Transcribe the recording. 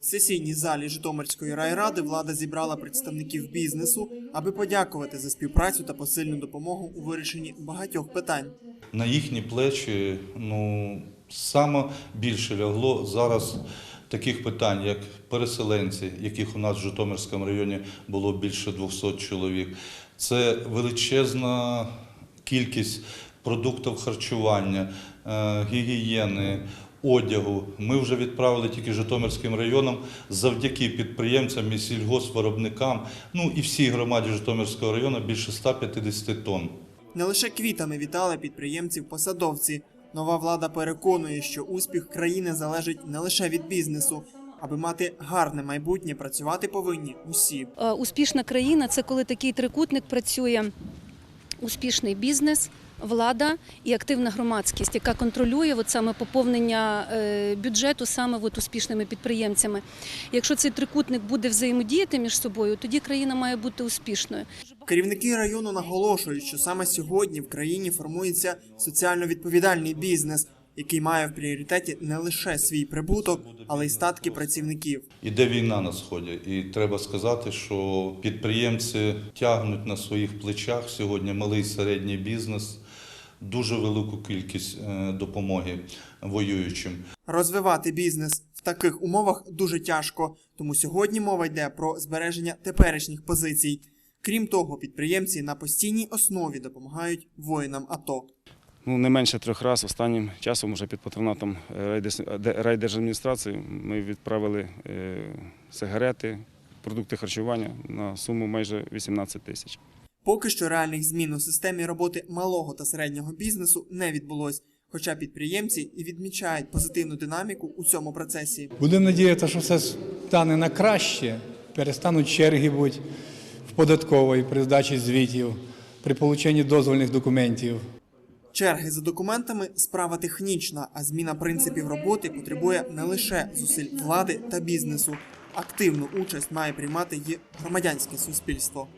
В сесійній залі Житомирської райради влада зібрала представників бізнесу, аби подякувати за співпрацю та посильну допомогу у вирішенні багатьох питань. На їхні плечі ну, саме більше лягло зараз таких питань, як переселенці, яких у нас в Житомирському районі було більше 200 чоловік. Це величезна кількість продуктів харчування, е, гігієни, одягу. Ми вже відправили тільки Житомирським районам завдяки підприємцям і сільгоспвиробникам, ну і всій громаді Житомирського району більше 150 тонн. Не лише квітами вітали підприємців посадовці. Нова влада переконує, що успіх країни залежить не лише від бізнесу. Аби мати гарне майбутнє, працювати повинні усі. Е, Успішна країна це коли такий трикутник працює успішний бізнес, влада і активна громадськість, яка контролює от саме поповнення е, бюджету саме от успішними підприємцями. Якщо цей трикутник буде взаємодіяти між собою, тоді країна має бути успішною. Керівники району наголошують, що саме сьогодні в країні формується соціально відповідальний бізнес, який має в пріоритеті не лише свій прибуток, але й статки працівників. Іде війна на сході, і треба сказати, що підприємці тягнуть на своїх плечах сьогодні малий і середній бізнес дуже велику кількість е, допомоги воюючим. Розвивати бізнес в таких умовах дуже тяжко, тому сьогодні мова йде про збереження теперішніх позицій. Крім того, підприємці на постійній основі допомагають воїнам АТО. Ну, не менше трьох разів останнім часом, вже під патронатом е, райдержадміністрації, ми відправили е, сигарети, продукти харчування на суму майже 18 тисяч. Поки що реальних змін у системі роботи малого та середнього бізнесу не відбулось, хоча підприємці і відмічають позитивну динаміку у цьому процесі. Будемо надіятися, що все стане на краще, перестануть черги бути в податковій при здачі звітів, при полученні дозвольних документів. Черги за документами справа технічна, а зміна принципів роботи потребує не лише зусиль влади та бізнесу. Активну участь має приймати і громадянське суспільство.